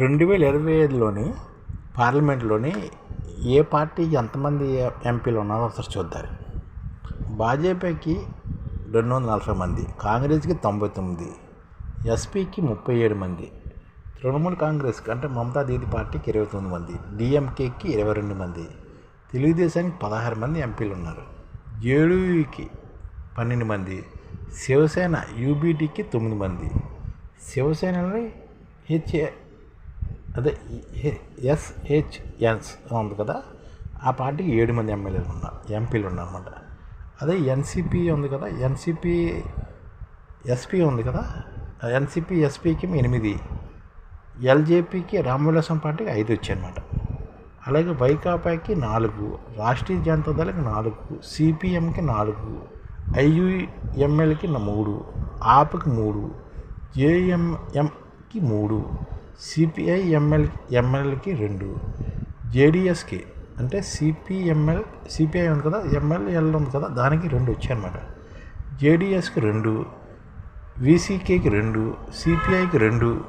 రెండు వేల ఇరవై ఐదులోని పార్లమెంట్లోని ఏ పార్టీకి ఎంతమంది ఎంపీలు ఉన్నారో ఒకసారి చూద్దాం. భాజపాకి రెండు వందల నలభై మంది కాంగ్రెస్కి తొంభై తొమ్మిది ఎస్పీకి ముప్పై ఏడు మంది తృణమూల్ కాంగ్రెస్కి అంటే మమతా దీది పార్టీకి ఇరవై తొమ్మిది మంది డిఎంకేకి ఇరవై రెండు మంది తెలుగుదేశానికి పదహారు మంది ఎంపీలు ఉన్నారు. జేడీయూకి పన్నెండు మంది శివసేన యూబీటీకి తొమ్మిది మంది శివసేనలో హెచ్ఏ అదే ఎస్హెచ్ఎన్స్ ఉంది కదా ఆ పార్టీకి ఏడు మంది ఎమ్మెల్యేలు ఉన్నారు ఎంపీలు ఉన్నారన్నమాట అదే ఎన్సిపి ఉంది కదా ఎన్సిపి ఎస్పీ ఉంది కదా ఎన్సిపి ఎస్పీకి ఎనిమిది ఎల్జేపీకి రామవిలాసం పార్టీకి ఐదు వచ్చాయన్నమాట అలాగే వైకాపాకి నాలుగు రాష్ట్రీయ జనతా దళకి నాలుగు సిపిఎంకి నాలుగు ఐయుఎంఎల్కి మూడు ఆప్కి మూడు ఏఎంఎంకి మూడు సిపిఐ ఎంఎల్ ఎంఎల్కి రెండు. జేడిఎస్కి అంటే సిపిఎంఎల్ సిపిఐ ఉంది కదా ఎంఎల్ఎల్ ఉంది కదా దానికి రెండు వచ్చాయన్నమాట. జేడిఎస్కి రెండు వీసీకేకి రెండు సిపిఐకి రెండు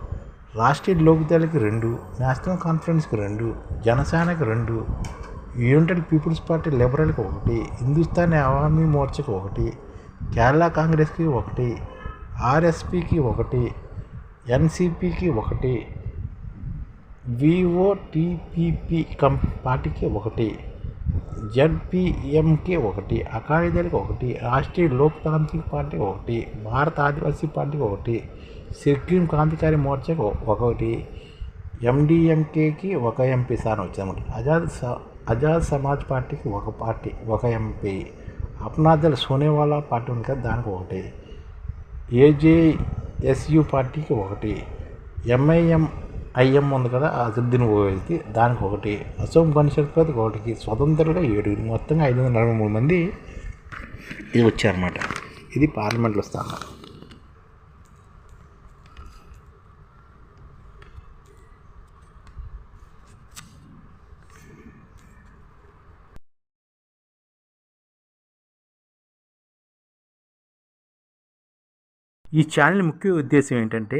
రాష్ట్రీయ లోక్దళకి రెండు నేషనల్ కాన్ఫరెన్స్కి రెండు జనసేనకి రెండు యునైటెడ్ పీపుల్స్ పార్టీ లిబరల్కి ఒకటి హిందుస్థాన్ అవామీ మోర్చాకి ఒకటి కేరళ కాంగ్రెస్కి ఒకటి ఆర్ఎస్పికి ఒకటి ఎన్సిపికి ఒకటి విఓటిపిపి కం పార్టీకి ఒకటి జడ్పిఎంకి ఒకటి అకాలీదళకి ఒకటి రాష్ట్రీయ లోక్తాంత్రిక పార్టీ ఒకటి భారత ఆదివాసీ పార్టీకి ఒకటి సిక్కిం క్రాంతికారి మోర్చాకి ఒకటి ఎండిఎంకేకి ఒక ఎంపీ స్థానం వచ్చిందన్నమాట ఆజాద్ ఆజాద్ సమాజ్ పార్టీకి ఒక పార్టీ ఒక ఎంపీ అప్నాదల్ సోనేవాలా పార్టీ ఉంది కదా దానికి ఒకటి ఏజేఎస్యు పార్టీకి ఒకటి ఎంఐఎం ఐఎం ఉంది కదా అసదుద్దీన్ ఓవైసీ దానికి ఒకటి అసోం గణశక్తికి ఒకటికి స్వతంత్రంగా ఏడుగురు మొత్తంగా ఐదు వందల నలభై మూడు మంది ఇది వచ్చారన్నమాట. ఇది పార్లమెంట్లో స్థానం. ఈ ఛానల్ ముఖ్య ఉద్దేశం ఏంటంటే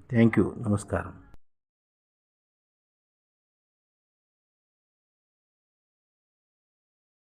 థ్యాంక్ యూ నమస్కారం